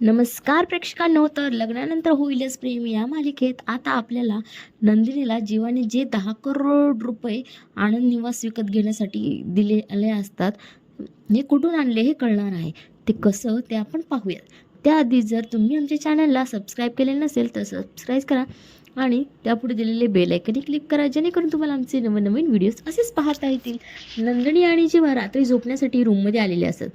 नमस्कार प्रेक्षकांनो तर लग्नानंतर होईलच प्रेम या मालिकेत. आता आपल्याला नंदिनीला जीवाने जे दहा करोड रुपये आनंद निवास विकत घेण्यासाठी दिलेले असतात हे कुठून आणले हे कळणार आहे. ते कसं ते आपण पाहूयात. त्याआधी जर तुम्ही आमच्या चॅनलला सबस्क्राईब केले नसेल तर सबस्क्राईब करा आणि त्यापुढे दिलेले बेल आयकनही क्लिक करा जेणेकरून तुम्हाला आमचे नवनवीन व्हिडिओज असेच पाहता येतील. नंदिनी आणि जीवा रात्री झोपण्यासाठी रूममध्ये आलेले असतात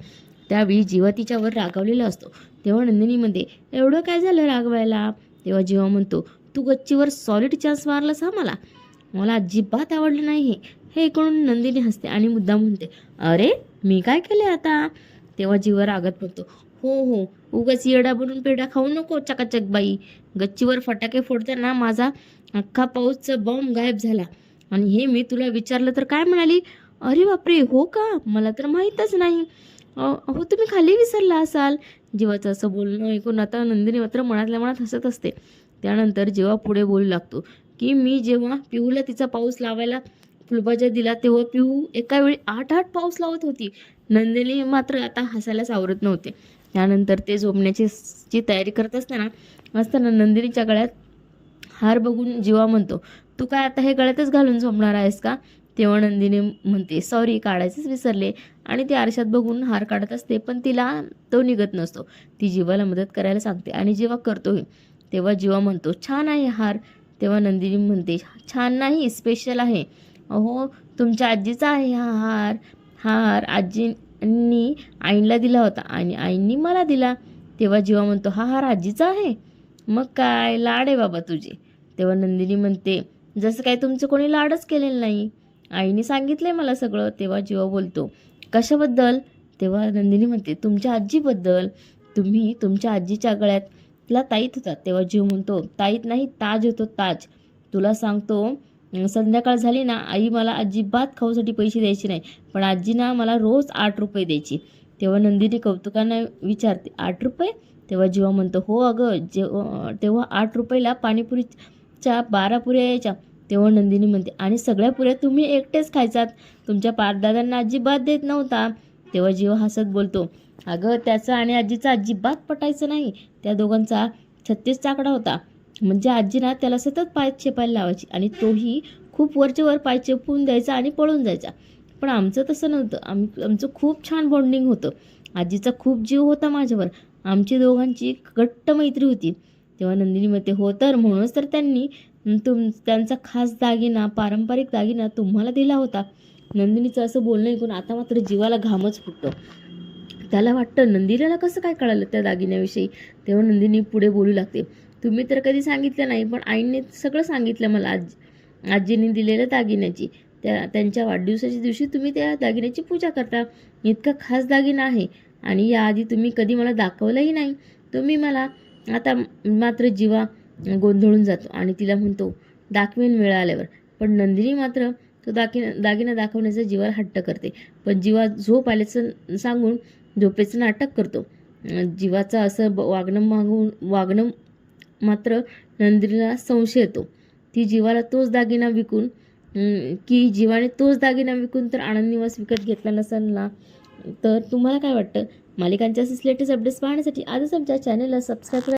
त्यावेळी जीवा तिच्यावर रागावलेला असतो. तेव्हा नंदिनी म्हणते एवढं काय झालं रागवायला? तेव्हा जीवा म्हणतो तू गच्चीवर सॉलिड चान्स मारलास हा मला. मला अजिबात आवडलं नाही हे हे ऐकून नंदिनी हसते आणि मुद्दाम म्हणते अरे मी काय केले आता? तेव्हा जीवा रागत म्हणतो हो हो उगाच येडा बनून पेढा खाऊ नको चकाचक बाई. गच्चीवर फटाके फोडताना माझा अख्खा पाऊसचा बॉम्ब गायब झाला. आणि हे मी तुला विचारलं तर काय म्हणाली? अरे बापरे हो का? मला तर माहीतच नाही. अहो तुम्ही खाली विसरला असाल. जीवाचं असं बोलणं ऐकून आता नंदिनी मात्र मनातल्या मनात हसत असते. त्यानंतर जेव्हा पुढे बोलू लागतो की मी जेव्हा पिहूला तिचा पाऊस लावायला फुलबाजा दिला तेव्हा पिहू एका वेळी आठ आठ पाऊस लावत होती. नंदिनी मात्र आता हसायलाच आवरत नव्हते. त्यानंतर ते झोपण्याची ची तयारी करत असताना असताना नंदिनीच्या गळ्यात हार बघून जीवा म्हणतो तू काय आता हे गळ्यातच घालून झोपणार आहेस का? तेव्हा नंदिनी म्हणते सॉरी काढायचंच विसरले. आणि ती आरशात बघून हार काढत असते पण तिला तो निघत नसतो. ती जीवाला मदत करायला सांगते आणि जेव्हा करतोही तेव्हा जीवा म्हणतो छान आहे हार. तेव्हा नंदिनी म्हणते छान नाही स्पेशल आहे. अहो तुमच्या आजीचा आहे हा हार. हार आजींनी आईंला दिला होता आणि आईंनी मला दिला. तेव्हा जीवा म्हणतो हा हार आजीचा आहे? मग काय? लाड आहे बाबा तुझे. तेव्हा नंदिनी म्हणते जसं काय तुमचं कोणी लाडच केलेलं नाही. आईने सांगितलंय मला सगळं तेव्हा जीवा बोलतो कशाबद्दल? तेव्हा नंदिनी म्हणते तुमच्या आजीबद्दल. तुम्ही तुमच्या आजीच्या गळ्यातला ताईत होता. तेव्हा जीव म्हणतो ताईत नाही ताज होतो ताज. तुला सांगतो संध्याकाळ झाली ना आई मला अजिबात खाऊसाठी पैसे द्यायचे नाही पण आजीना मला रोज आठ रुपये द्यायची. तेव्हा नंदिनी कौतुकानं विचारते आठ रुपये? तेव्हा जीवा म्हणतो हो अगं जेव्हा तेव्हा आठ रुपयाला पाणीपुरीच्या बारा पुऱ्या यायच्या तेव्हा नंदिनी म्हणते आणि सगळ्या पुऱ्या तुम्ही एकटेच खायचात? तुमच्या पारदादांना अजिबात देत नव्हता. तेव्हा जीव हसत बोलतो अगं त्याचं आणि आजीचा अजिबात पटायचं नाही. त्या दोघांचा छत्तीस चाकडा होता. म्हणजे आजीना त्याला सतत पाय चेपायला लावायची आणि तोही खूप वरचे वर पाय चेपून द्यायचा आणि पळून जायचा. पण आमचं तसं नव्हतं. आम आमचं खूप छान बॉन्डिंग होतं. आजीचा खूप जीव होता माझ्यावर. आमची दोघांची घट्ट मैत्री होती. तेव्हा नंदिनी मते हो तर म्हणूनच तर त्यांनी तुम त्यांचा खास दागिना पारंपरिक दागिना तुम्हाला दिला होता. नंदिनीचं असं बोलणं ऐकून आता मात्र जीवाला घामच फुटतो. त्याला वाटतं नंदिनीला कसं काय कळालं त्या दागिन्याविषयी? तेव्हा नंदिनी पुढे बोलू लागते. तुम्ही तर कधी सांगितलं नाही पण आईने सगळं सांगितलं मला आज आजीने दिलेल्या दागिन्याची. त्या त्यांच्या वाढदिवसाच्या दिवशी तुम्ही त्या दागिन्याची पूजा करता. इतका खास दागिना आहे. आणि याआधी तुम्ही कधी मला दाखवलंही नाही. तुम्ही मला आता मात्र जीवा गोंधळून जातो आणि तिला म्हणतो दाखवेन वेळ आल्यावर. पण नंदिनी मात्र तो दागिना दागिना दाखवण्याचा जीवावर हट्ट करते. पण जीवा झोप आल्याचं सांगून झोपेचं नाटक करतो. अं, जीवाचं असं ब- वागणं मागून वागणं मात्र नंदिनीला संशय येतो. ती जीवाला तोच दागिना विकून की जीवाने तोच दागिना विकून तर आनंद निवास विकत घेतला नसेल ना? तर तुम्हाला काय वाटतं? मालिकांच्या लेटेस्ट अपडेट्स पाहण्यासाठी आजच आमच्या चॅनलला सबस्क्राईब करा.